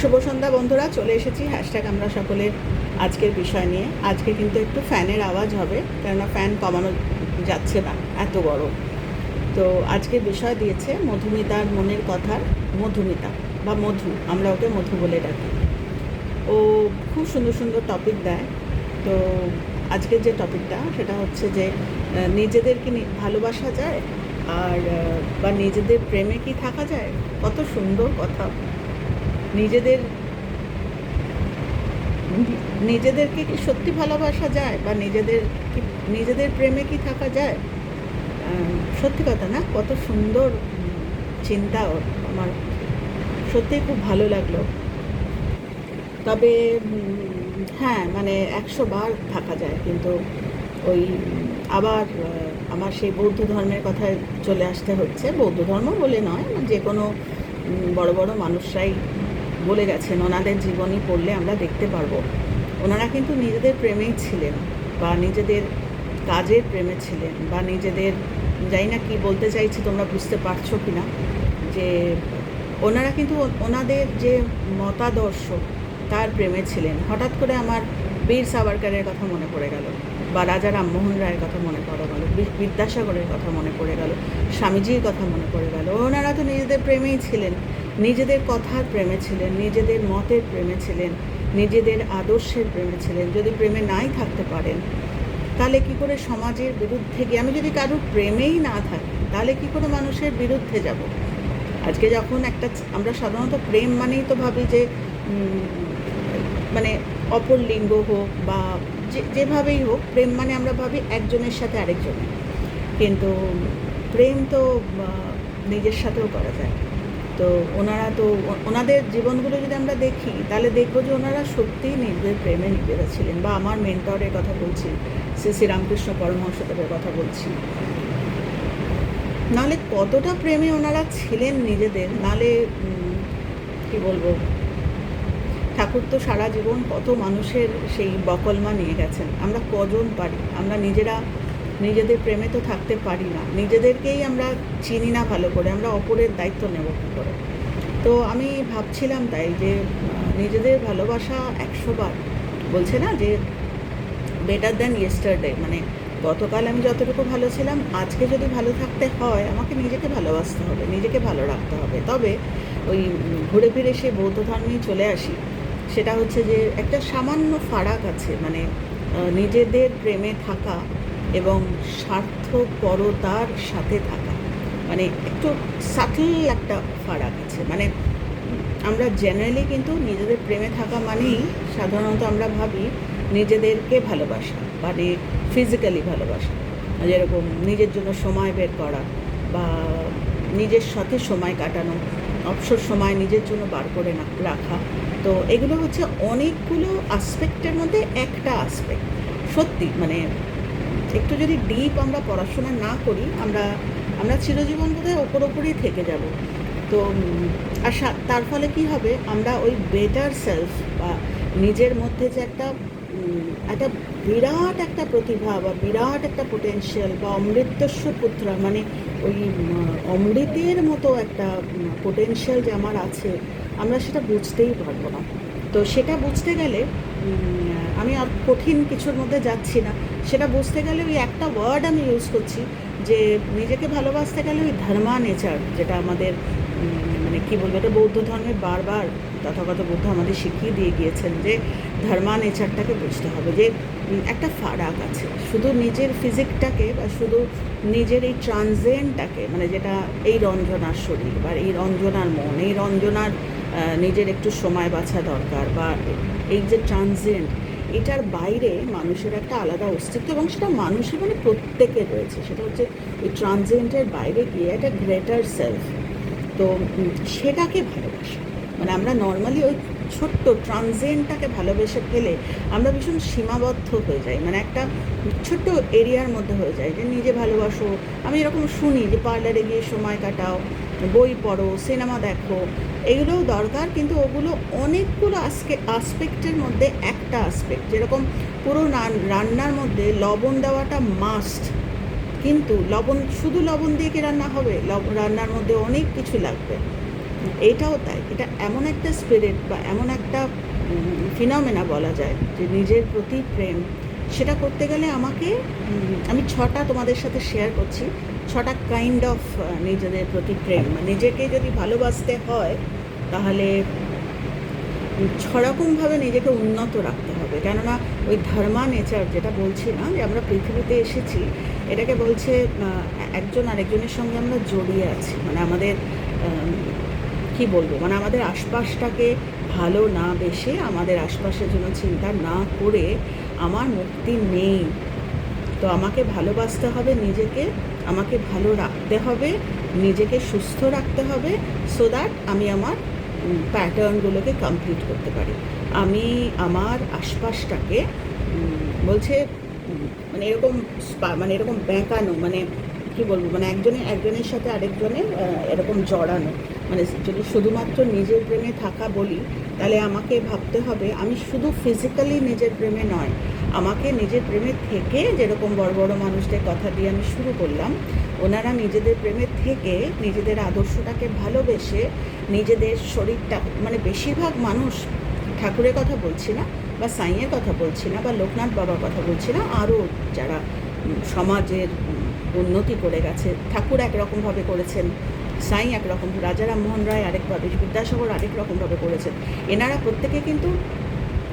শুভ সন্ধ্যা বন্ধুরা, চলে এসেছি হ্যাশট্যাগ আমরা সকলের আজকের বিষয় নিয়ে। আজকে কিন্তু একটু ফ্যানের আওয়াজ হবে, কেননা ফ্যান কমানো যাচ্ছে না, এত গরম। তো আজকে বিষয় দিয়েছে মধুমিতার মনের কথার মধুমিতা বা মধু, আমরা ওকে মধু বলে ডাকি। ও খুব সুন্দর সুন্দর টপিক দেয়। তো আজকের যে টপিকটা সেটা হচ্ছে যে নিজেদেরকে ভালোবাসা যায় আর বা নিজেদের প্রেমে কি থাকা যায়? কত সুন্দর কথা। নিজেদের, নিজেদেরকে কি সত্যি ভালোবাসা যায়? বা নিজেদের কি, নিজেদের প্রেমে কি থাকা যায়? সত্যি কথা না, কত সুন্দর চিন্তা ওর, আমার। সত্যিই খুব ভালো লাগল। তবে হ্যাঁ মানে একশো বার থাকা যায়, কিন্তু ওই, আবার আমার সেই বৌদ্ধ ধর্মের কথায় চলে আসতে হচ্ছে। বৌদ্ধ ধর্ম বলে নয়, যে কোনো বড় বড় মানুষরাই বলে গেছেন, ওনাদের জীবনী পড়লে আমরা দেখতে পারব। ওনারা কিন্তু নিজেদের প্রেমেই ছিলেন বা নিজেদের কাজের প্রেমে ছিলেন বা নিজেদের জানি না কি বলতে চাইছি তোমরা বুঝতে পারছ কি না যে ওনারা কিন্তু ওনাদের যে মতাদর্শ, তার প্রেমে ছিলেন। হঠাৎ করে আমার বীর সাভারকারের কথা মনে পড়ে গেল বা রাজা রামমোহন রায়ের কথা মনে পড়ে গেল বিদ্যাসাগরের কথা মনে পড়ে গেল, স্বামীজির কথা মনে পড়ে গেল। ওনারা তো নিজেদের প্রেমেই ছিলেন। নিজেদের কথার প্রেমে ছিলেন, নিজেদের মতের প্রেমে ছিলেন, নিজেদের আদর্শের প্রেমে ছিলেন। যদি প্রেমে নাই থাকতে পারেন, তাহলে কি করে সমাজের বিরুদ্ধে গিয়ে আমি যদি কারোর প্রেমেই না থাকি, তাহলে কি করে মানুষের বিরুদ্ধে যাব? আজকে যখন একটা আমরা সাধারণত প্রেম মানেই তো ভাবি যে মানে অপর লিঙ্গ হোক বা যে, যেভাবেই হোক, প্রেম মানে আমরা ভাবি একজনের সাথে আরেকজনের। কিন্তু প্রেম তো নিজের সাথেও করা যায়। তো ওনারা তো, ওনাদের জীবনগুলো যদি আমরা দেখি, তাহলে দেখব যে ওনারা সত্যিই নিজেদের প্রেমে নিজেরা ছিলেন। বা আমার মেন্টরের কথা বলছি শ্রী শ্রীরামকৃষ্ণ পরমহংসদেবের কথা বলছি। নাহলে কতটা প্রেমে ওনারা ছিলেন নিজেদের? নালে কি বলব? ঠাকুর তো সারা জীবন কত মানুষের সেই বকলমা নিয়ে গেছেন। আমরা কজন পারি? আমরা নিজেরা নিজেদের প্রেমে তো থাকতে পারি না। নিজেদেরকেই আমরা চিনি না ভালো করে, আমরা অপরের দায়িত্ব নেব কী করে? তো আমি ভাবছিলাম তাই যে, নিজেদের ভালোবাসা একশো বার। বলছে না যে বেটার দ্যান ইয়েস্টারডে মানে গতকাল আমি যতটুকু ভালো ছিলাম, আজকে যদি ভালো থাকতে হয়, আমাকে নিজেকে ভালোবাসতে হবে, নিজেকে ভালো রাখতে হবে। তবে ওই ঘুরে ফিরে সে বৌদ্ধ ধর্মেই চলে আসি। সেটা হচ্ছে যে, একটা সামান্য ফারাক আছে মানে নিজেদের প্রেমে থাকা এবং স্বার্থপরতার সাথে থাকা। মানে একটু সাটল একটা ফারাক আছে। মানে আমরা জেনারেলি কিন্তু নিজেদের প্রেমে থাকা মানেই সাধারণত আমরা ভাবি নিজেদেরকে ভালোবাসা মানে ফিজিক্যালি ভালোবাসা। যেরকম নিজের জন্য সময় বের করা বা নিজের সাথে সময় কাটানো, অবসর সময় নিজের জন্য বার করে না, রাখা। তো এগুলো হচ্ছে অনেকগুলো আসপেক্টের মধ্যে একটা আসপেক্ট সত্যি মানে একটু যদি ডিপ আমরা পড়াশোনা না করি, আমরা আমরা চিরজীবন বোধহয় ওপর ওপরই থেকে যাব। তো আর তার ফলে কি হবে? আমরা ওই বেটার সেলফ বা নিজের মধ্যে যে একটা একটা বিরাট একটা প্রতিভা বা বিরাট একটা পোটেনশিয়াল বা অমৃতস্ব পুত্র মানে ওই অমৃতের মতো একটা পোটেনশিয়াল যে আমার আছে, আমরা সেটা বুঝতেই পারব না। তো সেটা বুঝতে গেলে আমি আর কঠিন কিছুর মধ্যে যাচ্ছি না। সেটা বুঝতে গেলে ওই একটা ওয়ার্ড আমি ইউজ করছি যে নিজেকে ভালোবাসতে গেলে ওই ধর্মা নেচার, যেটা আমাদের মানে কি বলব, এটা বৌদ্ধ ধর্মে বারবার তথাগত বুদ্ধ আমাদের শিখিয়ে দিয়ে গিয়েছেন যে ধর্মা নেচারটাকে বুঝতে হবে যে একটা ফারাক আছে। শুধু নিজের ফিজিকটাকে বা শুধু নিজের এই ট্রানজেন্টটাকে মানে যেটা এই রঞ্জনার শরীর বা এই রঞ্জনার মন, এই রঞ্জনার নিজের একটু সময় বাছা দরকার বা এই যে ট্রানজেন্ট এটার বাইরে মানুষের একটা আলাদা অস্তিত্ব এবং সেটা মানুষের মানে প্রত্যেকের রয়েছে। সেটা হচ্ছে এই ট্রানজেন্টের বাইরে গিয়ে একটা গ্রেটার সেলফ। তো সেটাকে ভালোবাসা। মানে আমরা নর্মালি ওই ছোট্ট ট্রানজেন্টটাকে ভালোবেসে ফেলে আমরা ভীষণ সীমাবদ্ধ হয়ে যাই। মানে একটা ছোট্ট এরিয়ার মধ্যে হয়ে যায় যে, নিজে ভালোবাসো। আমি এরকম শুনি যে, পার্লারে গিয়ে সময় কাটাও। বই পড়ো, সিনেমা দেখো এগুলোও দরকার, কিন্তু ওগুলো অনেকগুলো আজকে আসপেক্টের মধ্যে একটা আসপেক্ট যেরকম পুরো রান- রান্নার মধ্যে লবণ দেওয়াটা মাস্ট কিন্তু লবণ, শুধু লবণ দিয়ে কি রান্না হবে? রান্নার মধ্যে অনেক কিছু লাগবে। এটাও তাই, এটা এমন একটা স্পিরিট বা এমন একটা ফিনমেনা বলা যায়, যে নিজের প্রতি প্রেম, সেটা করতে গেলে আমাকে আমি ছটা তোমাদের সাথে শেয়ার করছি। ছটা কাইন্ড অফ নিজেদের প্রতি প্রেম। মানে নিজেকে যদি ভালোবাসতে হয় তাহলে ছরকমভাবে নিজেকে উন্নত রাখতে হবে। কেননা ওই ধর্মা নেচার যেটা বলছি না যে আমরা পৃথিবীতে এসেছি এটাকে বলছে একজন আরেকজনের সঙ্গে আমরা জড়িয়ে আছি। মানে আমাদের আম, কি বলব? মানে আমাদের আশপাশটাকে ভালো না বেশে আমাদের আশপাশের জন্য চিন্তা না করে আমার মুক্তি নেই। তো আমাকে ভালোবাসতে হবে নিজেকে আমাকে ভালো রাখতে হবে, নিজেকে সুস্থ রাখতে হবে সো দ্যাট আমি আমার প্যাটার্নগুলোকে কমপ্লিট করতে পারি। আমি আমার আশপাশটাকে বলছে মানে এরকম মানে এরকম বেঁকানো মানে কি বলব মানে একজনের একজনের সাথে আরেকজনের এরকম জড়ানো। মানে যদি শুধুমাত্র নিজের প্রেমে থাকা বলি, তাহলে আমাকে ভাবতে হবে, আমি শুধু ফিজিক্যালি নিজের প্রেমে নয় আমাকে নিজের প্রেমে থেকে যেরকম বড় বড় মানুষদের কথা দিয়ে আমি শুরু করলাম, ওনারা নিজেদের প্রেমে থেকে নিজেদের আদর্শটাকে ভালোবেসে নিজেদের শরীরটা মানে বেশিরভাগ মানুষ ঠাকুরের কথা বলছি না বা সাইয়ের কথা বলছি না বা লোকনাথ বাবার কথা বলছি না, আরও যারা সমাজের উন্নতি করে গেছে, ঠাকুর একরকমভাবে করেছেন, সাই একরকম, রাজা রামমোহন রায় আরেকভাবে বিদ্যাসাগর আরেক রকমভাবে করেছেন, এনারা প্রত্যেকে কিন্তু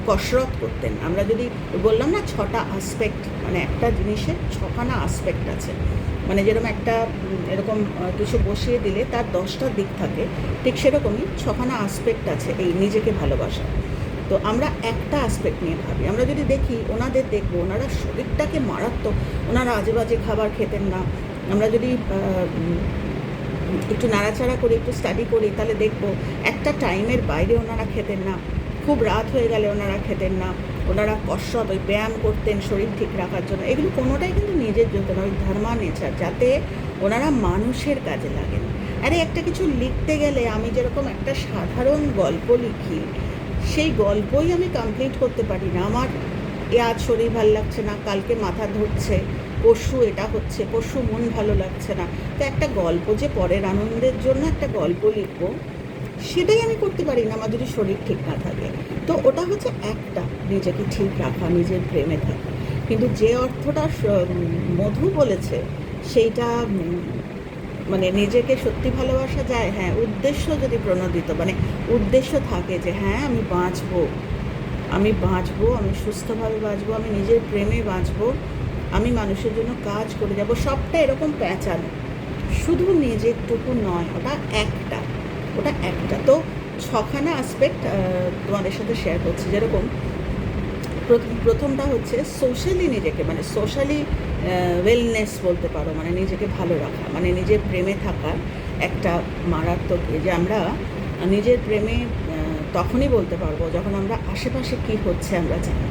কসরত করতেন। আমরা যদি বললাম না ছটা আসপেক্ট মানে একটা জিনিসের ছখানা আসপেক্ট আছে মানে যেরকম একটা এরকম কিছু বসিয়ে দিলে তার দশটা দিক থাকে, ঠিক সেরকমই ছখানা আসপেক্ট আছে এই নিজেকে ভালোবাসা। তো আমরা একটা আসপেক্ট নিয়ে ভাবি। আমরা যদি দেখি ওনাদের দেখব, ওনারা শরীরটাকে মারাত্মক, ওনারা আজে বাজে খাবার খেতেন না। আমরা যদি একটু নাড়াচাড়া করি, একটু স্টাডি করি, তাহলে দেখব একটা টাইমের বাইরে ওনারা খেতেন না। খুব রাত হয়ে গেলে ওনারা খেতেন না। ওনারা ওই ব্যায়াম করতেন শরীর ঠিক রাখার জন্য। এগুলো কোনোটাই কিন্তু নিজের জন্য ওই ধর্মা নেচার, যাতে ওনারা মানুষের কাজে লাগেন। আরে একটা কিছু লিখতে গেলে আমি যেরকম একটা সাধারণ গল্প লিখি, সেই গল্পই আমি কমপ্লিট করতে পারি না। আমার, এ আজ শরীর ভালো লাগছে না, কালকে মাথা ধরছে পশু এটা হচ্ছে পশু মন ভালো লাগছে না। তো একটা গল্প যে পরের আনন্দের জন্য একটা গল্প লিখব সেটাই আমি করতে পারি না, আমার যদি শরীর ঠিক না থাকে। তো ওটা হচ্ছে একটা, নিজেকে ঠিক রাখা, নিজের প্রেমে থাকা। কিন্তু যে অর্থটা মধু বলেছে, সেইটা মানে নিজেকে সত্যি ভালোবাসা যায় হ্যাঁ উদ্দেশ্য যদি প্রণোদিত মানে উদ্দেশ্য থাকে যে হ্যাঁ আমি বাঁচবো আমি বাঁচবো, আমি সুস্থভাবে বাঁচবো, আমি নিজের প্রেমে বাঁচবো, আমি মানুষের জন্য কাজ করে যাব, সবটা এরকম প্যাঁচানো শুধু নিজেরটুকু নয়, ওটা একটা। ওটা একটা। তো ছখানা আসপেক্ট তোমাদের সাথে শেয়ার করছি। যেরকম প্রথম- প্রথমটা হচ্ছে সোশ্যালি নিজেকে মানে সোশ্যালি ওয়েলনেস বলতে পারো মানে নিজেকে ভালো রাখা মানে নিজের প্রেমে থাকার একটা মারাত্মক এ যে আমরা নিজের প্রেমে তখনই বলতে পারব যখন আমরা আশেপাশে কী হচ্ছে আমরা জানি।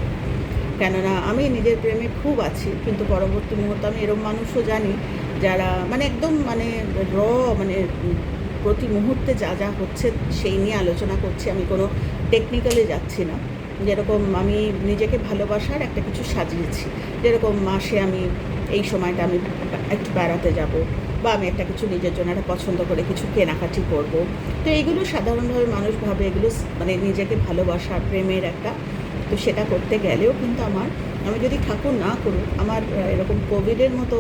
কেননা আমি নিজের প্রেমে খুব আছি, কিন্তু পরবর্তী মুহূর্তে আমি এরকম মানুষও জানি যারা মানে একদম মানে র মানে প্রতি মুহূর্তে যা যা হচ্ছে সেই নিয়ে আলোচনা করছি, আমি কোনো টেকনিক্যালে যাচ্ছি না। যেরকম আমি নিজেকে ভালোবাসার একটা কিছু সাজিয়েছি। যেরকম মাসে আমি এই সময়টা আমি একটু বেড়াতে যাব বা আমি একটা কিছু নিজের জন্য একটা পছন্দ করে কিছু কেনাকাটি করব। তো এইগুলো সাধারণভাবে মানুষ ভাবে এগুলো মানে নিজেকে ভালোবাসা প্রেমের একটা, তো সেটা করতে গেলেও কিন্তু আমার, আমি যদি ঠাকুর না করুক, আমার এরকম কোভিডের মতো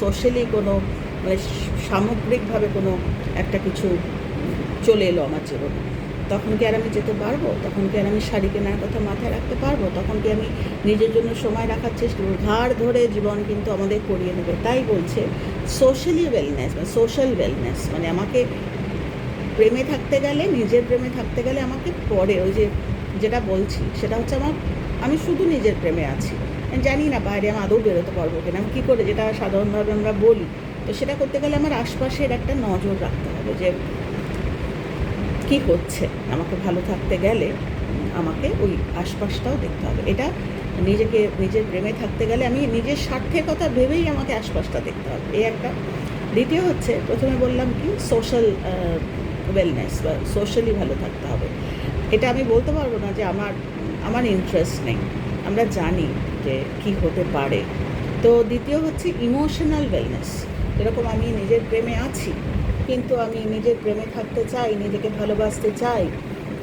সোশ্যালি কোনো মানে সামগ্রিকভাবে কোনো একটা কিছু চলে এলো আমার জীবনে। তখন কি আর আমি যেতে পারব? তখন কি আর আমি শাড়ি কেনার কথা মাথায় রাখতে পারব? তখন কি আমি নিজের জন্য সময় রাখার চেষ্টা করব? ধার ধরে জীবন কিন্তু আমাদের করিয়ে নেবে। তাই বলছে সোশ্যালি ওয়েলনেস মানে সোশ্যাল ওয়েলনেস মানে আমাকে প্রেমে থাকতে গেলে, নিজের প্রেমে থাকতে গেলে আমাকে পরে ওই যে যেটা বলছি, সেটা হচ্ছে আমার, আমি শুধু নিজের প্রেমে আছি। জানি না বাইরে আমি আদৌ বেরোতে পারব কিনা। আমি কী করে যেটা সাধারণভাবে আমরা বলি তো সেটা করতে গেলে আমার আশপাশের একটা নজর রাখতে হবে যে কি হচ্ছে? আমাকে ভালো থাকতে গেলে আমাকে ওই আশপাশটাও দেখতে হবে। এটা নিজেকে, নিজের প্রেমে থাকতে গেলে আমি নিজের স্বার্থের কথা ভেবেই আমাকে আশপাশটা দেখতে হবে। এই একটা। দ্বিতীয় হচ্ছে, প্রথমে বললাম কি সোশ্যাল ওয়েলনেস বা সোশ্যালি ভালো থাকতে হবে। এটা আমি বলতে পারব না যে আমার আমার ইন্টারেস্ট নেই। আমরা জানি যে কি হতে পারে। তো দ্বিতীয় হচ্ছে ইমোশনাল ওয়েলনেস যেরকম আমি নিজের প্রেমে আছি, কিন্তু আমি নিজের প্রেমে থাকতে চাই, নিজেকে ভালোবাসতে চাই,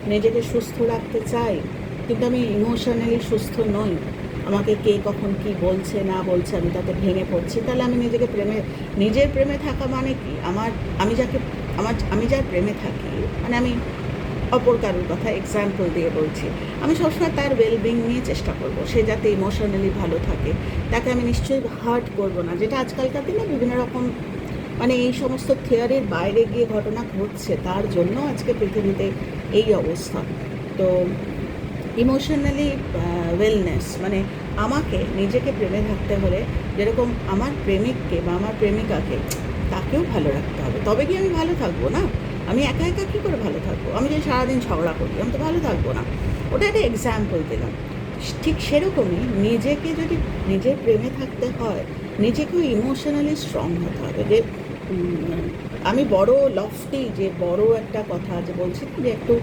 নিজেকে সুস্থ রাখতে চাই, কিন্তু আমি ইমোশনালি সুস্থ নই। আমাকে কে কখন কি বলছে, না বলছে, আমি তাতে ভেঙে পড়ছি। তাহলে আমি নিজেকে প্রেমে, নিজের প্রেমে থাকা মানে কি? আমার, আমি যাকে, আমার, আমি যার প্রেমে থাকি মানে আমি অপর কারোর কথা এক্সাম্পল দিয়ে বলছি। আমি সবসময় তার ওয়েলবিং নিয়ে চেষ্টা করব। সে যাতে ইমোশনালি ভালো থাকে। তাকে আমি নিশ্চয়ই হার্ট করব না। যেটা আজকালকার দিনে বিভিন্ন রকম মানে এই সমস্ত থিওরির বাইরে গিয়ে ঘটনা ঘটছে, তার জন্য আজকে পৃথিবীতে এই অবস্থা। তো ইমোশনালি ওয়েলনেস মানে আমাকে নিজেকে প্রেমে থাকতে হলে যেরকম আমার প্রেমিককে বা আমার প্রেমিকাকে তাকেও ভালো রাখতে হবে। তবে কি আমি ভালো থাকব না? আমি একা একা কী করে ভালো থাকব? আমি যদি সারাদিন ঝগড়া করি, আমি তো ভালো থাকব না। ওটা একটা এক্সাম্পল দিলাম। ঠিক সেরকমই নিজেকে যদি, নিজের প্রেমে থাকতে হয় নিজেকেও ইমোশনালি স্ট্রং হতে হবে। যে আমি বড় লফটি যে বড় একটা কথা যে বলছি যে একটু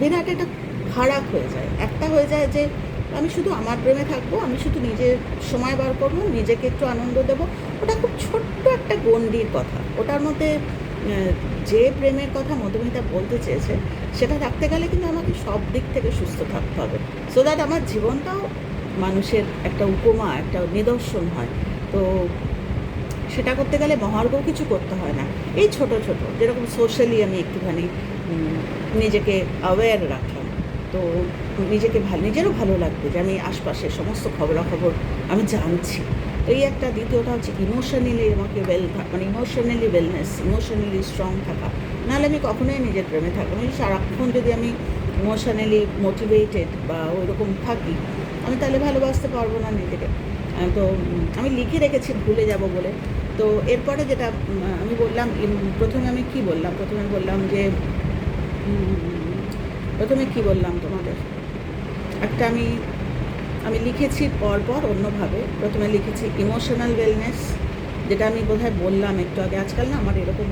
বিরাট একটা খারাপ হয়ে যায়। একটা হয়ে যায় যে, আমি শুধু আমার প্রেমে থাকব, আমি শুধু নিজের সময় বার করব, নিজেকে একটু আনন্দ দেবো। ওটা খুব ছোট্ট একটা গণ্ডির কথা। ওটার মধ্যে যে প্রেমের কথা মধুমিতা বলতে চেয়েছে, সেটা থাকতে গেলে কিন্তু আমাকে সব দিক থেকে সুস্থ থাকতে হবে। সো দ্যাট আমার জীবনটাও মানুষের একটা উপমা, একটা নিদর্শন হয়। তো সেটা করতে গেলে মহার্ঘ কিছু করতে হয় না। এই ছোট ছোট, যেরকম সোশ্যালি আমি একটুখানি নিজেকে অ্যাওয়্যার রাখলাম। তো নিজেকে ভালো নিজেরও ভালো লাগবে যে আমি আশপাশের সমস্ত খবরাখবর আমি জানছি। এই একটা দ্বিতীয়টা হচ্ছে ইমোশনালি আমাকে ওয়েল মানে ইমোশনালি ওয়েলনেস ইমোশনালি স্ট্রং থাকা। নাহলে আমি কখনোই নিজের প্রেমে থাকব আমি সারাক্ষণ যদি আমি ইমোশনালি মোটিভেটেড বা ওই রকম থাকি, আমি তাহলে ভালোবাসতে পারব না নিজেকে। তো আমি লিখে রেখেছি, ভুলে যাব বলে। তো এরপরে যেটা আমি বললাম প্রথমে আমি কি বললাম? প্রথমে বললাম যে প্রথমে কি বললাম তোমাদের? একটা আমি আমি লিখেছি পরপর অন্যভাবে। প্রথমে লিখেছি ইমোশনাল ওয়েলনেস যেটা আমি বোধহয় বললাম একটু আগে। আজকাল না আমার এরকম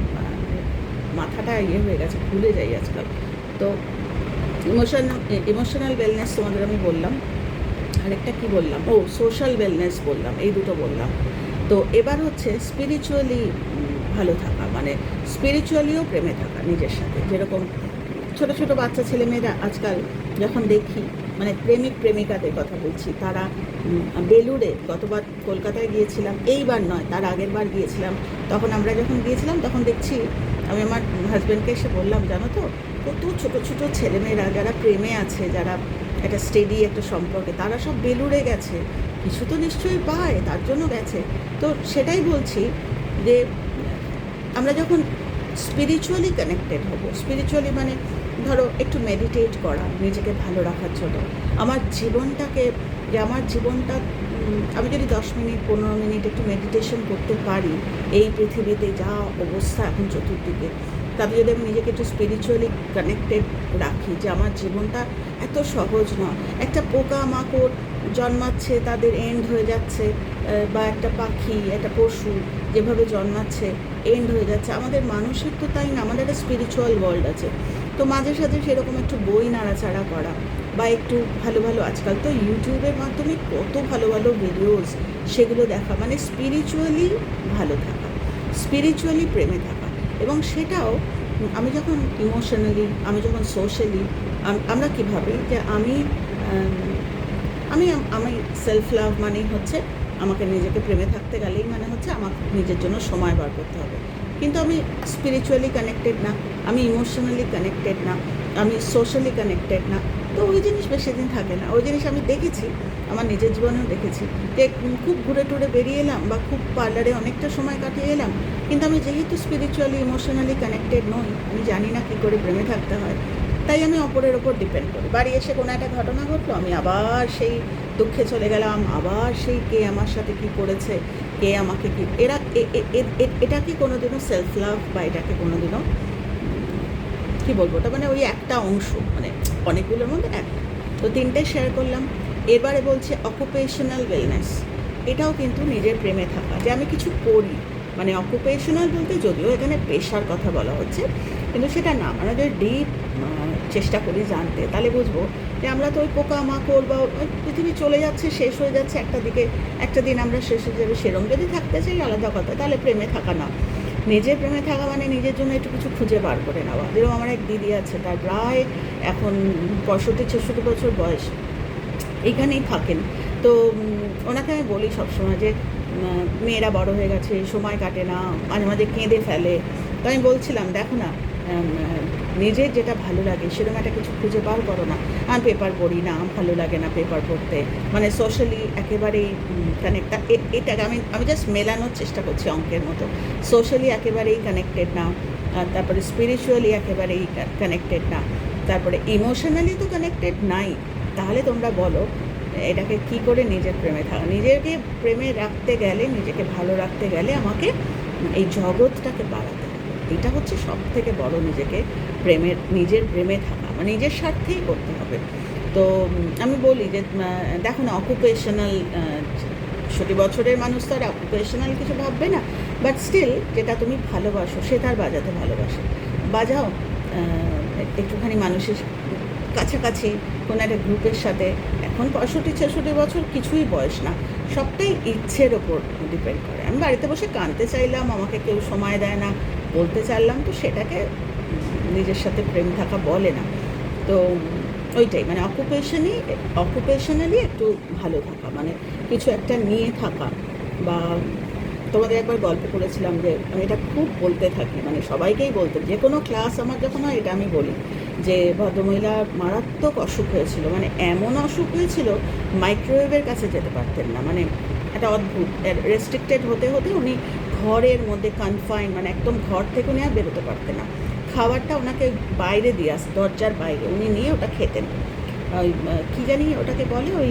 মাথাটা ইয়ে হয়ে গেছে ভুলে যাই আজকাল। তো ইমোশন ইমোশনাল ওয়েলনেস তোমাদের আমি বললাম। আরেকটা কি বললাম? ও সোশ্যাল ওয়েলনেস বললাম, এই দুটো বললাম। তো এবার হচ্ছে স্পিরিচুয়ালি ভালো থাকা মানে স্পিরিচুয়ালিও প্রেমে থাকা নিজের সাথে। যেরকম ছোট ছোট বাচ্চা ছেলেমেয়েরা আজকাল যখন দেখি মানে প্রেমিক প্রেমিকাদের কথা বলছি। তারা বেলুড়ে গতবার কলকাতায় গিয়েছিলাম, এইবার নয়, তার আগের বার গিয়েছিলাম। তখন আমরা যখন গিয়েছিলাম, তখন দেখছি আমি আমার হাজব্যান্ডকে এসে বললাম, জানো তো, কত ছোটো ছোটো ছেলেমেয়েরা যারা প্রেমে আছে, যারা একটা স্টেডি একটা সম্পর্কে, তারা সব বেলুড়ে গেছে। কিছু তো নিশ্চয়ই পায়, তার জন্য গেছে। তো সেটাই বলছি যে, আমরা যখন স্পিরিচুয়ালি কানেক্টেড হব স্পিরিচুয়ালি মানে ধরো, একটু মেডিটেট করা, নিজেকে ভালো রাখার জন্য। আমার জীবনটাকে, যে আমার জীবনটা আমি যদি দশ মিনিট, পনেরো মিনিট একটু মেডিটেশন করতে পারি, এই পৃথিবীতে যা অবস্থা এখন চতুর্দিকে, তাতে যদি আমি নিজেকে একটু স্পিরিচুয়ালি কানেক্টেড রাখি, যে আমার জীবনটা এত সহজ নয়। একটা পোকা মাকড় জন্মাচ্ছে, তাদের এন্ড হয়ে যাচ্ছে বা একটা পাখি, একটা পশু যেভাবে জন্মাচ্ছে এন্ড হয়ে যাচ্ছে। আমাদের মানুষের তো তাই না, আমাদের একটা স্পিরিচুয়াল ওয়ার্ল্ড আছে। তো মাঝে সাঝে সেরকম একটু বই নাড়াচাড়া করা বা একটু ভালো ভালো আজকাল তো ইউটিউবের মাধ্যমে কত ভালো ভালো ভিডিওস সেগুলো দেখা মানে স্পিরিচুয়ালি ভালো থাকা স্পিরিচুয়ালি প্রেমে থাকা। এবং সেটাও আমি যখন ইমোশনালি আমি যখন সোশ্যালি আমরা কীভাবে যে আমি আমি আমি সেলফ লাভ মানেই হচ্ছে আমাকে নিজেকে প্রেমে থাকতে গেলেই মানে হচ্ছে আমাকে নিজের জন্য সময় বার করতে হবে। কিন্তু আমি স্পিরিচুয়ালি কানেক্টেড না, আমি ইমোশনালি কানেক্টেড না, আমি সোশ্যালি কানেক্টেড না। তো ওই জিনিস বেশি দিন থাকে না। ওই জিনিস আমি দেখেছি, আমার নিজের জীবনেও দেখেছি যে খুব ঘুরে টুরে বেরিয়ে এলাম বা খুব পার্লারে অনেকটা সময় কাটিয়ে এলাম, কিন্তু আমি যেহেতু স্পিরিচুয়ালি ইমোশনালি কানেক্টেড নই, আমি জানি না কী করে প্রেমে থাকতে হয়। তাই আমি অপরের ওপর ডিপেন্ড করি। বাড়ি এসে কোনো একটা ঘটনা ঘটলো, আমি আবার সেই দুঃখে চলে গেলাম, আবার সেই কে আমার সাথে কি করেছে, কে আমাকে কি, এরা, এ- এ- এ- এ- এটা কি কোনোদিনও সেলফ লাভ বা এটাকে কোনোদিনও, কি বলব ওটা মানে ওই একটা অংশ মানে অনেকগুলোর মধ্যে একটা তো তিনটে শেয়ার করলাম। এবারে বলছে অকুপেশনাল ওয়েলনেস এটাও কিন্তু নিজের প্রেমে থাকা। যে আমি কিছু করি মানে অকুপেশনাল বলতে যদিও এখানে পেশার কথা বলা হচ্ছে, কিন্তু সেটা না যদি ডিপ চেষ্টা করি জানতে। তাহলে বুঝব যে আমরা তো ওই পোকা মাকড় বা পৃথিবী চলে যাচ্ছে, শেষ হয়ে যাচ্ছে একটা দিকে, একটা দিন আমরা শেষ হয়ে যাবে, সেরম যদি থাকতে চাই আলাদা কথা, তাহলে প্রেমে থাকা না। নিজের প্রেমে থাকা মানে নিজের জন্য একটু কিছু খুঁজে বার করে নেওয়া। যেরকম আমার এক দিদি আছে, তার প্রায় এখন পঁয়ষট্টি, ছেষট্টি বছর বয়স। এইখানেই থাকেন। তো ওনাকে আমি বলি সবসময় যে মেয়েরা বড় হয়ে গেছে, সময় কাটে না, মাঝে মাঝে কেঁদে ফেলে। তো আমি বলছিলাম, দেখো না নিজের যেটা ভালো লাগে, সেরকম একটা কিছু খুঁজে বার করো না। আমি পেপার পড়ি না আমার ভালো লাগে না পেপার পড়তে। মানে সোশ্যালি একেবারেই কানেক্ট এটাকে আমি আমি জাস্ট মেলানোর চেষ্টা করছি অঙ্কের মতো। সোশ্যালি একেবারেই কানেক্টেড না তারপরে স্পিরিচুয়ালি একেবারেই কানেক্টেড না। তারপরে ইমোশনালি তো কানেক্টেড নাই। তাহলে তোমরা বলো, এটাকে কি করে নিজের প্রেমে থাকা নিজেকে প্রেমে রাখতে গেলে, নিজেকে ভালো রাখতে গেলে আমাকে এই জগৎটাকে বাড়াতে এটা হচ্ছে সব থেকে বড় নিজেকে প্রেমের, নিজের প্রেমে থাকা মানে নিজের স্বার্থেই করতে হবে। তো আমি বলি যে দেখো না অকুপেশনাল ষোলো বছরের মানুষ তো আর অকুপেশনাল কিছু ভাববে না। বাট স্টিল যেটা তুমি ভালোবাসো, সে তার বাজাতে ভালোবাসে। বাজাও একটুখানি মানুষের কাছাকাছি, কোনো একটা গ্রুপের সাথে। এখন পঁয়ষট্টি, ছেষট্টি বছর কিছুই বয়স না। সবটাই ইচ্ছের ওপর ডিপেন্ড করে। আমি বাড়িতে বসে কানতে চাইলাম, আমাকে কেউ সময় দেয় না। বলতে চাইলাম তো সেটাকে নিজের সাথে প্রেম থাকা বলে না। তো ওইটাই মানে অকুপেশনই অকুপেশনালি একটু ভালো থাকা মানে কিছু একটা নিয়ে থাকা। বা তোমাদের একবার গল্প করেছিলাম যে, আমি এটা খুব বলতে থাকি মানে সবাইকেই বলতে, যে কোনো ক্লাস আমার যখন হয় এটা আমি বলি, যে ভদ্রমহিলার মারাত্মক অসুখ হয়েছিল মানে এমন অসুখ হয়েছিল মাইক্রোওয়েভের কাছে যেতে পারতেন না মানে একটা অদ্ভুত রেস্ট্রিক্টেড হতে হতে উনি ঘরের মধ্যে কনফাইন মানে একদম ঘর থেকে উনি আর বেরোতে পারতেন না। খাবারটা ওনাকে বাইরে দিয়ে আস, দরজার বাইরে, উনি নিয়ে ওটা খেতেন। ওই, কী জানি ওটাকে বলে, ওই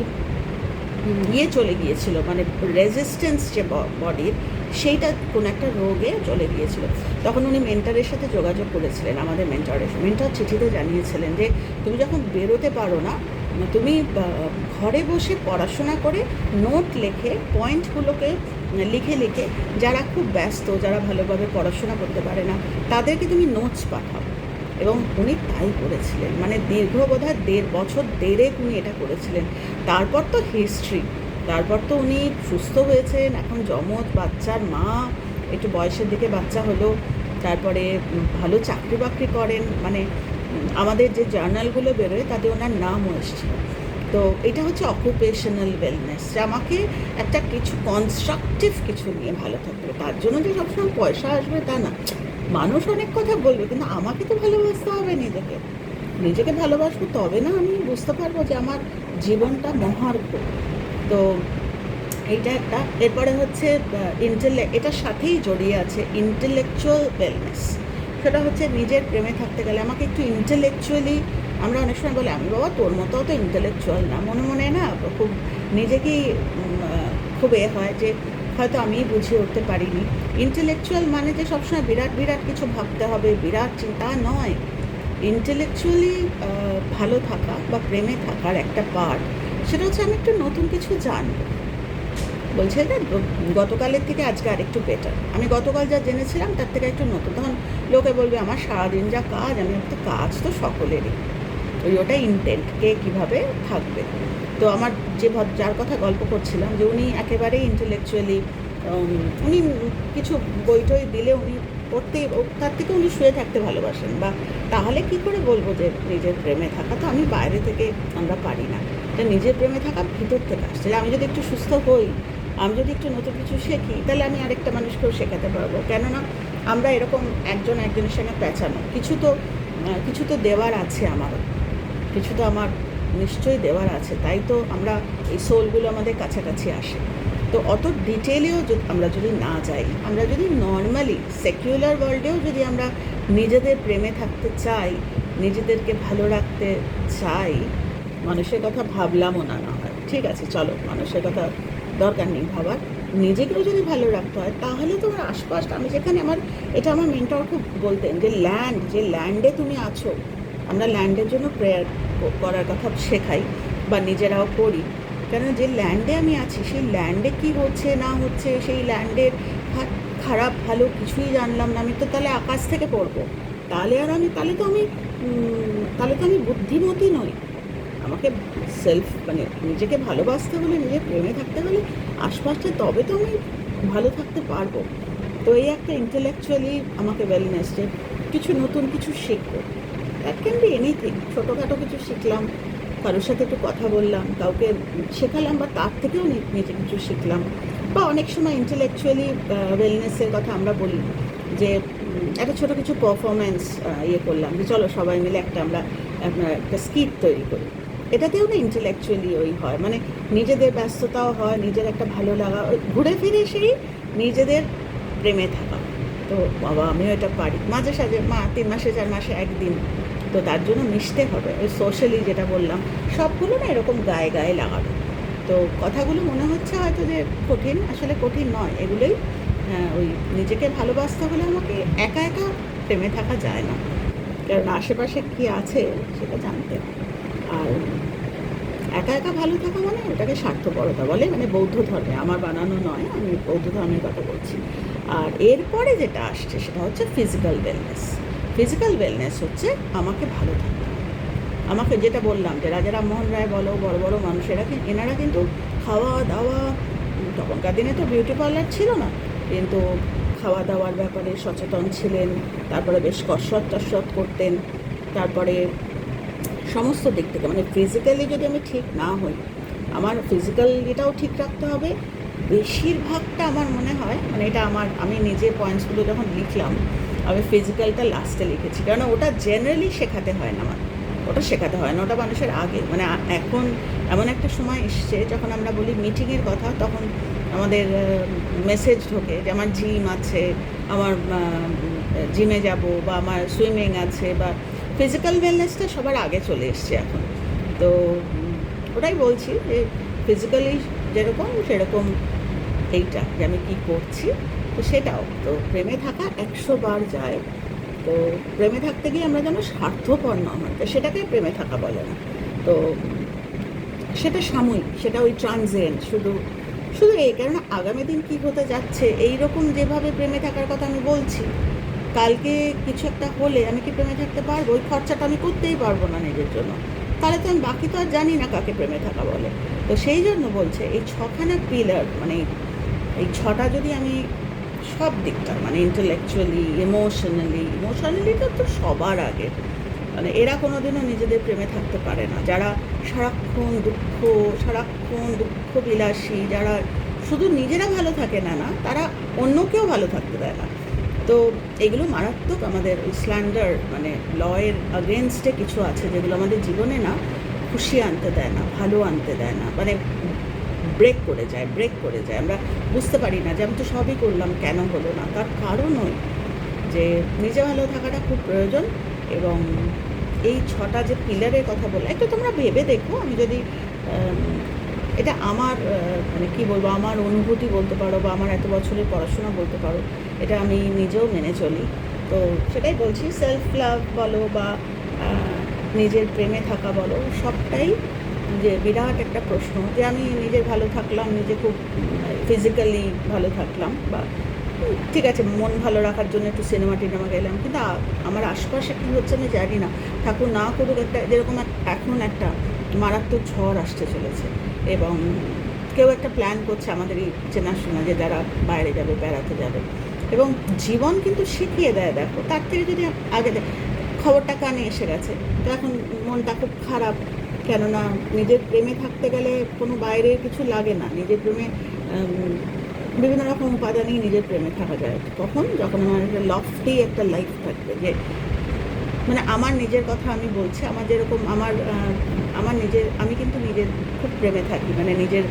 ইয়ে চলে গিয়েছিল মানে রেজিস্ট্যান্স যে বডির সেইটা কোনো একটা রোগে চলে গিয়েছিল। তখন উনি মেন্টারের সাথে যোগাযোগ করেছিলেন, আমাদের মেন্টারের মেন্টার চিঠিতে জানিয়েছিলেন যে, তুমি যখন বেরোতে পারো না, তুমি ঘরে বসে পড়াশোনা করে নোট লেখে পয়েন্টগুলোকে লিখে লিখে যারা খুব ব্যস্ত, যারা ভালোভাবে পড়াশোনা করতে পারে না, তাদেরকে তুমি নোটস পাঠাও। এবং উনি তাই করেছিলেন। মানে দীর্ঘ বোধহয় দেড় বছর দেড়েক উনি এটা করেছিলেন। তারপর তো হিস্ট্রি তারপর তো উনি সুস্থ হয়েছেন, এখন যমজ বাচ্চার মা, একটু বয়সের দিকে বাচ্চা হলো, তারপরে ভালো চাকরি বাকরি করেন। মানে আমাদের যে জার্নালগুলো বেরোয়, তাতে ওনার নামও এসেছিল। তো এটা হচ্ছে অকুপেশনাল ওয়েলনেস যে আমাকে একটা কিছু কনস্ট্রাকটিভ কিছু নিয়ে ভালো থাকবে তার জন্য যে সবসময় পয়সা আসবে তা না। মানুষ অনেক কথা বলবে, কিন্তু আমাকে তো ভালোবাসতে হবে নিজেকে। নিজেকে ভালোবাসবো তবে না আমি বুঝতে পারব যে আমার জীবনটা মহার্ঘ। তো এইটা একটা। এরপরে হচ্ছে ইন্টেলে এটার সাথেই জড়িয়ে আছে ইন্টেলেকচুয়াল ওয়েলনেস সেটা হচ্ছে নিজের প্রেমে থাকতে গেলে আমাকে একটু ইন্টেলেকচুয়ালি আমরা অনেক সময় বলি, আমি বাবা, তোর মতো তো ইন্টেলেকচুয়াল না। মনে মনে না, খুব নিজেকেই খুব এ হয় যে, হয়তো আমি বুঝিয়ে উঠতে পারিনি। ইন্টেলেকচুয়াল মানে যে সবসময় বিরাট বিরাট কিছু ভাবতে হবে, বিরাট চিন্তা নয়। ইন্টেলেকচুয়ালি ভালো থাকা বা প্রেমে থাকার একটা পার্ট সেটা হচ্ছে আমি একটু নতুন কিছু জানব। বলছে যে, গতকালের থেকে আজকে আরেকটু বেটার আমি গতকাল যা জেনেছিলাম, তার থেকে একটু নতুন। তখন লোকে বলবে, আমার সারাদিন যা কাজ, আমি তো কাজ তো সকলেরই। ওই ওটা ইন্টেন্ট কে কীভাবে থাকবে। তো আমার যে যার কথা গল্প করছিলাম যে উনি একেবারেই ইন্টেলেকচুয়ালি উনি কিছু বই টই দিলে উনি পড়তে, ও- তার থেকে উনি শুয়ে থাকতে ভালোবাসেন বা তাহলে কি করে বলব যে নিজের প্রেমে থাকা তো আমি বাইরে থেকে আমরা পারি না। এটা নিজের প্রেমে থাকা ভিতর থেকে আসছে। আমি যদি একটু সুস্থ হই, আমি যদি একটু নতুন কিছু শিখি, তাহলে আমি আরেকটা মানুষকেও শেখাতে পারব। কেননা আমরা এরকম একজন একজনের সঙ্গে পেঁচানো, কিছু তো কিছু তো দেওয়ার আছে আমারও। কিছু তো আমার নিশ্চয়ই দেওয়ার আছে, তাই তো আমরা এই সোলগুলো আমাদের কাছাকাছি আসে। তো অত ডিটেলেও যদি আমরা যদি না যাই, আমরা যদি নর্মালি সেকুলার ওয়ার্ল্ডেও যদি আমরা নিজেদের প্রেমে থাকতে চাই, নিজেদেরকে ভালো রাখতে চাই, মানুষের কথা ভাবলামও না না হয়। ঠিক আছে, চলো, মানুষের কথা দরকার নেই ভাবার। নিজেকেও যদি ভালো রাখতে হয়, তাহলে তোমার আশপাশ আমি যেখানে আমার, এটা আমার মেন্টর খুব বলতেন যে ল্যান্ড যে ল্যান্ডে তুমি আছো আমরা ল্যান্ডের জন্য প্রেয়ার করার কথা শেখাই বা নিজেরাও করি। কেন যে ল্যান্ডে আমি আছি, সেই ল্যান্ডে কি হচ্ছে, না হচ্ছে, সেই ল্যান্ডের খারাপ, ভালো কিছুই জানলাম না, আমি তো তাহলে আকাশ থেকে পড়ব। তাহলে আর আমি, তাহলে তো আমি তাহলে তো আমি বুদ্ধিমতী নই। আমাকে সেলফ মানে নিজেকে ভালোবাসতে হলে নিজের প্রেমে থাকতে হলে আশপাশটা তবে তো আমি ভালো থাকতে পারব। তো এই একটা ইন্টেলেকচুয়ালি আমাকে ওয়েলনেস যে কিছু নতুন কিছু শিখব। দ্যাট ক্যান বি এনিথিং ছোটোখাটো কিছু শিখলাম, কারোর সাথে একটু কথা বললাম, কাউকে শেখালাম বা তার থেকেও নিজে কিছু শিখলাম। বা অনেক সময় ইন্টেলেকচুয়ালি ওয়েলনেসের কথা আমরা বলি, যে একটা ছোটো কিছু পারফরমেন্স ইয়ে করলাম যে, চলো সবাই মিলে একটা আমরা একটা স্কিট তৈরি করি। এটাতেও না ইন্টেলেকচুয়ালি ওই হয়। মানে নিজেদের ব্যস্ততাও হয়, নিজের একটা ভালো লাগা ঘুরে ফিরে সেই নিজেদের প্রেমে থাকা। তো বাবা, আমিও এটা পারি। মাঝে সাঝে, মা, তিন মাসে, চার মাসে একদিন তো তার জন্য মিশতে হবে। ওই সোশ্যালি যেটা বললাম সবগুলো না এরকম গায়ে গায়ে লাগাবে তো কথাগুলো মনে হচ্ছে হয়তো যে কঠিন আসলে কঠিন নয়। এগুলোই আহ, ওই নিজেকে ভালোবাসতে হলে আমাকে একা একা প্রেমে থাকা যায় না। কারণ আশেপাশে কী আছে সেটা জানতে হয় আর একা একা ভালো থাকা মানে ওটাকে স্বার্থপরতা বলে মানে বৌদ্ধ ধর্মে। আমার বানানো নয় আমি বৌদ্ধ ধর্মের কথা বলছি। আর এরপরে যেটা আসছে সেটা হচ্ছে ফিজিক্যাল ওয়েলনেস ফিজিক্যাল ওয়েলনেস হচ্ছে আমাকে ভালো থাকতে। আমাকে যেটা বললাম যে রাজা রামমোহন রায় বলো, বড় বড় মানুষেরা এনারা কিন্তু খাওয়া দাওয়া তখনকার দিনে তো বিউটি পার্লার ছিল না কিন্তু খাওয়া দাওয়ার ব্যাপারে সচেতন ছিলেন, তারপরে বেশ কসরত টসরত করতেন, তারপরে সমস্ত দিক থেকে মানে ফিজিক্যালি যদি আমি ঠিক না হই, আমার ফিজিক্যাল এটাও ঠিক রাখতে হবে বেশিরভাগটা আমার মনে হয় মানে এটা আমার আমি নিজে পয়েন্টসগুলো যখন লিখলাম আমি ফিজিক্যালটা লাস্টে লিখেছি। কারণ ওটা জেনারেলি শেখাতে হয় না আমার। ওটা শেখাতে হয় না, ওটা মানুষের আগে। মানে এখন এমন একটা সময় এসছে, যখন আমরা বলি মিটিংয়ের কথা, তখন আমাদের মেসেজ ঢোকে যে আমার জিম আছে, আমার জিমে যাব, বা আমার সুইমিং আছে, বা ফিজিক্যাল ওয়েলনেসটা সবার আগে চলে এসছে এখন। তো ওটাই বলছি যে ফিজিক্যালি যেরকম, সেরকম এইটা যে আমি কী করছি। তো সেটাও, তো প্রেমে থাকা একশো বার যায়। তো প্রেমে থাকতে গিয়ে আমরা যেন স্বার্থপর না হয় তো সেটাকে প্রেমে থাকা বলে না। তো সেটা সাময়িক, সেটা ওই ট্রানজেন্ট শুধু শুধু এই কারণে আগামী দিন কী হতে যাচ্ছে এই রকম যেভাবে প্রেমে থাকার কথা আমি বলছি, কালকে কিছু একটা হলে আমি কি প্রেমে থাকতে পারব? ওই খরচাটা আমি করতেই পারব না নিজের জন্য। তাহলে তো আমি বাকি তো আর জানি না কাকে প্রেমে থাকা বলে। তো সেই জন্য বলছে, এই ছখানা পিলার মানে এই ছটা যদি আমি সব দিকটা মানে ইন্টেলেকচুয়ালি ইমোশনালি ইমোশনালিটা তো সবার আগে। মানে এরা কোনোদিনও নিজেদের প্রেমে থাকতে পারে না। যারা সারাক্ষণ দুঃখ সারাক্ষণ দুঃখ বিলাসী যারা শুধু নিজেরা ভালো থাকে না না, তারা অন্যকেও ভালো থাকতে দেয় না। তো এগুলো মারাত্মক আমাদের স্ল্যান্ডার মানে লয়ের আগেনস্টে কিছু আছে, যেগুলো আমাদের জীবনে না খুশি আনতে দেয় না, ভালো আনতে দেয় না। মানে ব্রেক করে যায় ব্রেক করে যায়। আমরা বুঝতে পারি না যে আমি তো সবই করলাম, কেন হলো না? তার কারণ ওই যে নিজে ভালো থাকাটা খুব প্রয়োজন এবং এই ছটা যে পিলারের কথা বললাম একটু তোমরা ভেবে দেখো। আমি যদি এটা আমার মানে কি বলব, আমার অনুভূতি বলতে পারো বা আমার এত বছরের পড়াশোনা বলতে পারো, এটা আমি নিজেও মেনে চলি। তো সেটাই বলছি সেলফ লাভ বলো বা নিজের প্রেমে থাকা বলো, সবটাই যে বিরাট একটা প্রশ্ন যে আমি নিজে ভালো থাকলাম, নিজে খুব ফিজিক্যালি ভালো থাকলাম বা ঠিক আছে, মন ভালো রাখার জন্য একটু সিনেমা টিনেমা গেলাম, কিন্তু আমার আশপাশে কী হচ্ছে আমি জানি না। ঠাকুর না করুক একটা, যেরকম এখন একটা মারাত্মক ঝড় আসতে চলেছে এবং কেউ একটা প্ল্যান করছে আমাদের এই চেনাশোনা যে যারা বাইরে যাবে, বেড়াতে যাবে এবং জীবন কিন্তু শিখিয়ে দেয় দেখো। তার থেকে যদি আগে খবরটা কানে এসে গেছে, তো এখন মনটা খুব খারাপ। কেননা নিজের প্রেমে থাকতে গেলে কোনো বাইরের কিছু লাগে না। নিজের প্রেমে বিভিন্ন রকম উপাদানেই নিজের প্রেমে থাকা যায়। তখন যখন আমার একটা লফটি একটা লাইফ থাকবে যে মানে আমার নিজের কথা আমি বলছি, আমার যেরকম আমার আমার নিজের, আমি কিন্তু নিজের খুব প্রেমে থাকি মানে নিজের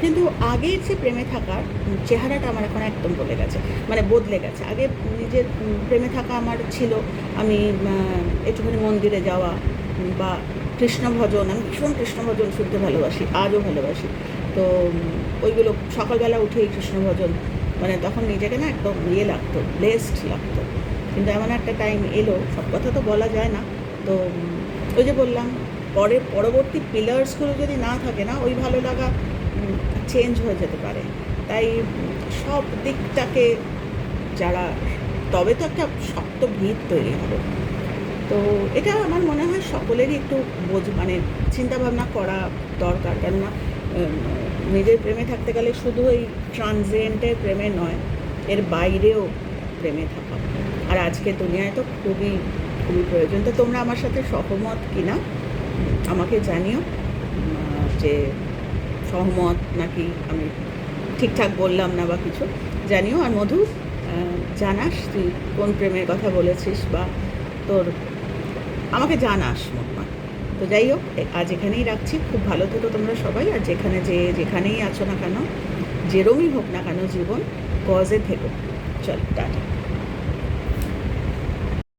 কিন্তু আগের যে প্রেমে থাকার চেহারাটা আমার এখন একদম বলে গেছে মানে বদলে গেছে। আগে নিজের প্রেমে থাকা আমার ছিল, আমি একটুখানি মন্দিরে যাওয়া বা কৃষ্ণ ভজন, আমি ভীষণ কৃষ্ণ ভজন শুনতে ভালোবাসি, আজও ভালোবাসি। তো ওইগুলো সকালবেলা উঠেই কৃষ্ণ ভজন মানে তখন নিজেকে না একদম ইয়ে লাগতো ব্লেসড লাগতো। কিন্তু এমন একটা টাইম এলো, সব কথা তো বলা যায় না। তো ওই যে বললাম, পরে, পরবর্তী পিলার্সগুলো যদি না থাকে না, ওই ভালো লাগা চেঞ্জ হয়ে যেতে পারে। তাই, সব দিকটাকে যারা, তবে তো একটা শক্ত ভিত তৈরি হবে। তো এটা আমার মনে হয় সকলেরই একটু বোঝ মানে চিন্তা ভাবনা করা দরকার। কেননা নিজের প্রেমে থাকতে গেলে শুধু এই ট্রানজেন্টের প্রেমে নয়, এর বাইরেও প্রেমে থাকা। আর আজকে দুনিয়ায় তো খুবই খুবই প্রয়োজন। তো তোমরা আমার সাথে সহমত কিনা, আমাকে জানিও যে সহমত নাকি আমি ঠিকঠাক বললাম না বা কিছু, জানিও। আর মধু জানাস তুই কোন প্রেমের কথা বলেছিস বা তোর আমাকে জানাস মোটমাট তো যাই হোক, আজ এখানেই রাখছি। খুব ভালো থেকো তোমরা সবাই। আর যেখানে যে, যেখানেই আছো না কেন, যেরমই হোক না কেন জীবন গজে থেকো। চল, টাটা।